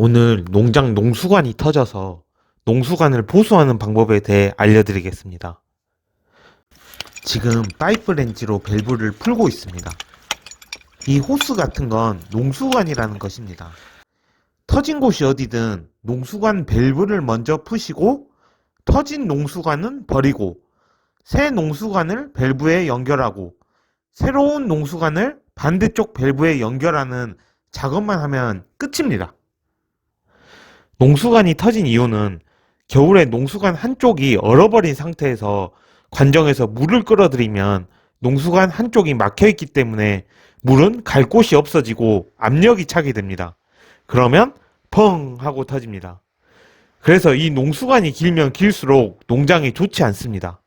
오늘 농장 농수관이 터져서 농수관을 보수하는 방법에 대해 알려드리겠습니다. 지금 파이프 렌치로 밸브를 풀고 있습니다. 이 호스 같은 건 농수관이라는 것입니다. 터진 곳이 어디든 농수관 밸브를 먼저 푸시고 터진 농수관은 버리고 새 농수관을 밸브에 연결하고 새로운 농수관을 반대쪽 밸브에 연결하는 작업만 하면 끝입니다. 농수관이 터진 이유는 겨울에 농수관 한쪽이 얼어버린 상태에서 관정에서 물을 끌어들이면 농수관 한쪽이 막혀있기 때문에 물은 갈 곳이 없어지고 압력이 차게 됩니다. 그러면 펑 하고 터집니다. 그래서 이 농수관이 길면 길수록 농장이 좋지 않습니다.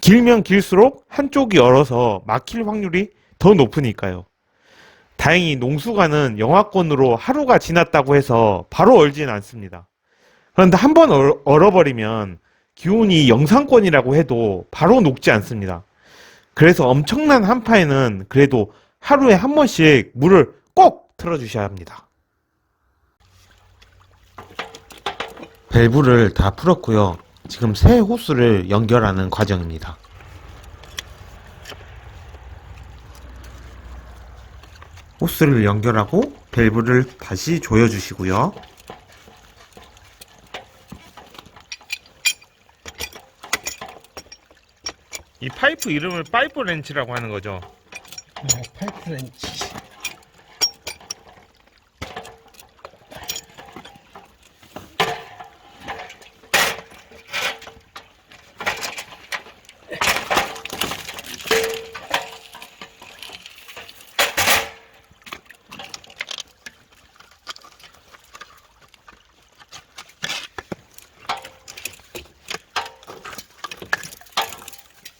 길면 길수록 한쪽이 얼어서 막힐 확률이 더 높으니까요. 다행히 농수관은 영하권으로 하루가 지났다고 해서 바로 얼지는 않습니다. 그런데 한 번 얼어버리면 기온이 영상권이라고 해도 바로 녹지 않습니다. 그래서 엄청난 한파에는 그래도 하루에 한 번씩 물을 꼭 틀어주셔야 합니다. 밸브를 다 풀었고요. 지금 새 호스를 연결하는 과정입니다. 호스를 연결하고 밸브를 다시 조여주시고요. 이 파이프 이름을 파이프 렌치라고 하는 거죠. 네, 파이프 렌치.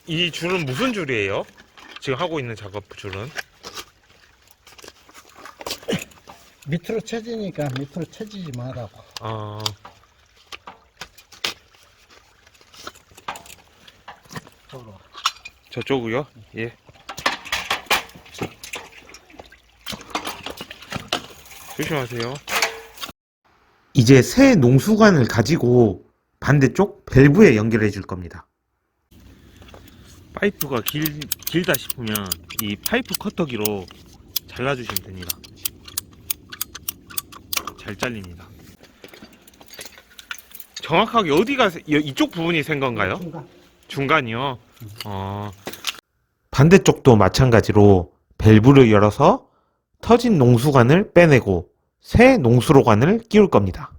이 줄은 무슨 줄이에요? 지금 하고 있는 작업 줄은? 밑으로 쳐지니까 밑으로 쳐지지 말라고. 아, 저로. 저쪽이요? 예. 조심하세요. 이제 새 농수관을 가지고 반대쪽 밸브에 연결해 줄 겁니다. 파이프가 길, 길다 싶으면 이 파이프 커터기로 잘라주시면 됩니다. 잘 잘립니다. 정확하게 어디가 세- 여- 이쪽 부분이 센 건가요? 중간. 중간이요. 어. 반대쪽도 마찬가지로 밸브를 열어서 터진 농수관을 빼내고 새 농수로관을 끼울 겁니다.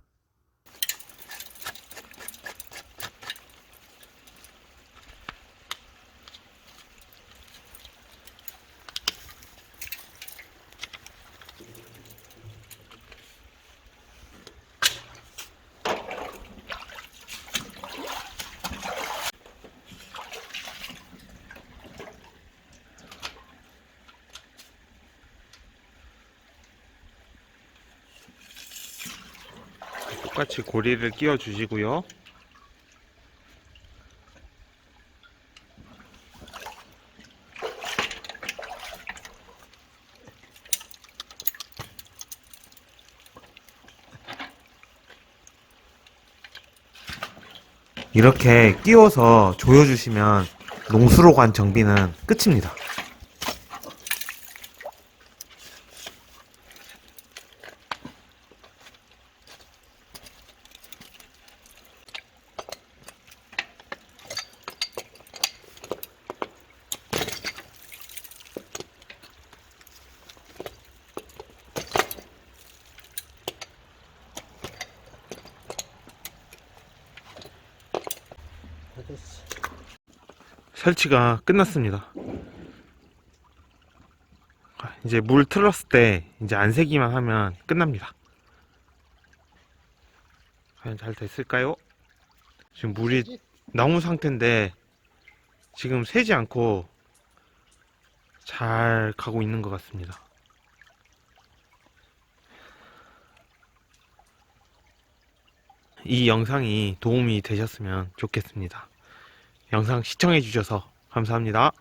똑같이 고리를 끼워 주시고요. 이렇게 끼워서 조여주시면 농수로관 정비는 끝입니다. 설치가 끝났습니다. 아, 이제 물 틀었을 때 이제 안 새기만 하면 끝납니다. 과연 잘 됐을까요? 지금 물이 나온 상태인데 지금 새지 않고 잘 가고 있는 것 같습니다. 이 영상이 도움이 되셨으면 좋겠습니다. 영상 시청해 주셔서 감사합니다.